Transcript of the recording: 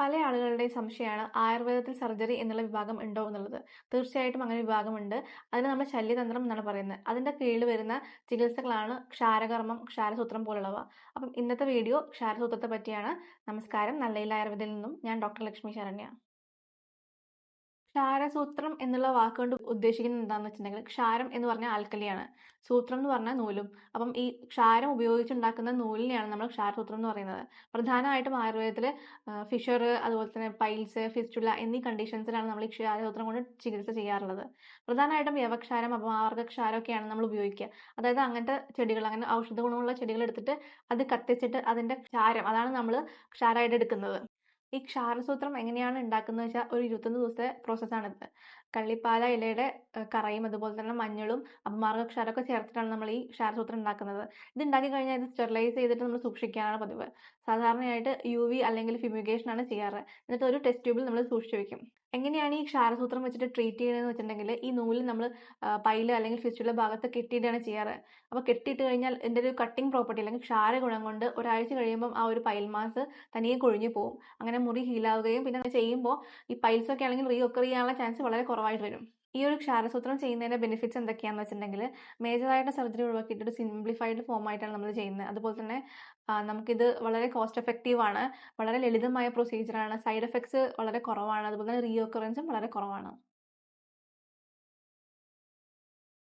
പല ആളുകളുടെയും സംശയമാണ് ആയുർവേദത്തിൽ സർജറി എന്നുള്ള വിഭാഗം ഉണ്ടോ എന്നുള്ളത്. തീർച്ചയായിട്ടും അങ്ങനെ വിഭാഗമുണ്ട്. അതിന് നമ്മൾ ശല്യതന്ത്രം എന്നാണ് പറയുന്നത്. അതിന്റെ കീഴിൽ വരുന്ന ചികിത്സകളാണ് ക്ഷാരകർമ്മം ക്ഷാരസൂത്രം പോലുള്ളവ. അപ്പം ഇന്നത്തെ വീഡിയോ ക്ഷാരസൂത്രത്തെ പറ്റിയാണ്. നമസ്കാരം. നല്ലയിൽ ആയുർവേദയിൽ നിന്നും ഞാൻ ഡോക്ടർ ലക്ഷ്മി ശരണ്യ. ക്ഷാരസൂത്രം എന്നുള്ള വാക്കുകൊണ്ട് ഉദ്ദേശിക്കുന്നത് എന്താണെന്ന് വെച്ചിട്ടുണ്ടെങ്കിൽ ക്ഷാരം എന്ന് പറഞ്ഞാൽ ആൽക്കലിയാണ്. സൂത്രം എന്ന് പറഞ്ഞാൽ നൂലും. അപ്പം ഈ ക്ഷാരം ഉപയോഗിച്ചുണ്ടാക്കുന്ന നൂലിനെയാണ് നമ്മൾ ക്ഷാരസൂത്രം എന്ന് പറയുന്നത്. പ്രധാനമായിട്ടും ആയുർവേദത്തിൽ ഫിഷർ അതുപോലെ തന്നെ പൈൽസ് ഫിസ്റ്റുല എന്നീ കണ്ടീഷൻസിലാണ് നമ്മൾ ഈ ക്ഷാരസൂത്രം കൊണ്ട് ചികിത്സ ചെയ്യാറുള്ളത്. പ്രധാനമായിട്ടും യവക്ഷാരം അപമാർഗക്ഷാരം ഒക്കെയാണ് നമ്മൾ ഉപയോഗിക്കുക. അതായത് അങ്ങനത്തെ ചെടികൾ അങ്ങനെ ഔഷധ ഗുണമുള്ള ചെടികൾ എടുത്തിട്ട് അത് കത്തിച്ചിട്ട് അതിന്റെ ക്ഷാരം അതാണ് നമ്മൾ ക്ഷാരമായിട്ട് എടുക്കുന്നത്. ഈ ക്ഷാരസൂത്രം എങ്ങനെയാണ് ഉണ്ടാക്കുന്നത് വെച്ചാൽ ഒരു ഇരുപത്തൊന്ന് ദിവസത്തെ പ്രോസസ്സാണിത് കള്ളിപ്പാല ഇലയുടെ കറയും അതുപോലെ തന്നെ മഞ്ഞളും അപമാർഗ ക്ഷാരമൊക്കെ ചേർത്തിട്ടാണ് നമ്മൾ ഈ ക്ഷാരസൂത്രം ഉണ്ടാക്കുന്നത് ഇത് ഉണ്ടാക്കി കഴിഞ്ഞാൽ ഇത് സ്റ്റെറിലൈസ് ചെയ്തിട്ട് നമ്മൾ സൂക്ഷിക്കാനാണ് പതിവ്. സാധാരണയായിട്ട് യു വി അല്ലെങ്കിൽ ഫിമ്യൂഗേഷൻ ആണ് ചെയ്യാറ്. എന്നിട്ട് ഒരു ടെസ്റ്റ് ട്യൂബിൽ നമ്മൾ സൂക്ഷിച്ചു വെക്കും. എങ്ങനെയാണ് ഈ ക്ഷാരസൂത്രം വെച്ചിട്ട് ട്രീറ്റ് ചെയ്യുന്നതെന്ന് വെച്ചിട്ടുണ്ടെങ്കിൽ ഈ നൂൽ നമ്മൾ പൈൽ അല്ലെങ്കിൽ ഫിസ്റ്റുള്ള ഭാഗത്ത് കെട്ടിയിട്ടാണ് ചെയ്യാറ്. അപ്പോൾ കെട്ടിയിട്ട് കഴിഞ്ഞാൽ ഇതിന്റെ ഒരു കട്ടിംഗ് പ്രോപ്പർട്ടി അല്ലെങ്കിൽ ക്ഷാര ഗുണം കൊണ്ട് ഒരാഴ്ച കഴിയുമ്പം ആ ഒരു പൈൽ മാസ് തനിയെ കൊഴിഞ്ഞു പോകും അങ്ങനെ മുറി ഹീലാവുകയും പിന്നെ ചെയ്യുമ്പോൾ ഈ പൈൽസ് ഒക്കെ ആണെങ്കിൽ റീ ഒക്കർ ചെയ്യാനുള്ള ചാൻസ് വളരെ കുറവായിട്ട് വരും. ഈ ഒരു ക്ഷാരസൂത്രം ചെയ്യുന്നതിന്റെ ബെനിഫിറ്റ്സ് എന്തൊക്കെയാണെന്ന് വെച്ചിട്ടുണ്ടെങ്കിൽ മേജറായിട്ട് സർജറി ഒഴിവാക്കിയിട്ട് ഒരു സിംപ്ലിഫൈഡ് ഫോം ആയിട്ടാണ് നമ്മൾ ചെയ്യുന്നത്. അതുപോലെ തന്നെ നമുക്കിത് വളരെ കോസ്റ്റ് എഫക്റ്റീവ് ആണ് വളരെ ലളിതമായ പ്രൊസീജിയറാണ് സൈഡ് എഫക്ട്സ് വളരെ കുറവാണ് അതുപോലെ തന്നെ റീ ഒക്കറൻസും വളരെ കുറവാണ്.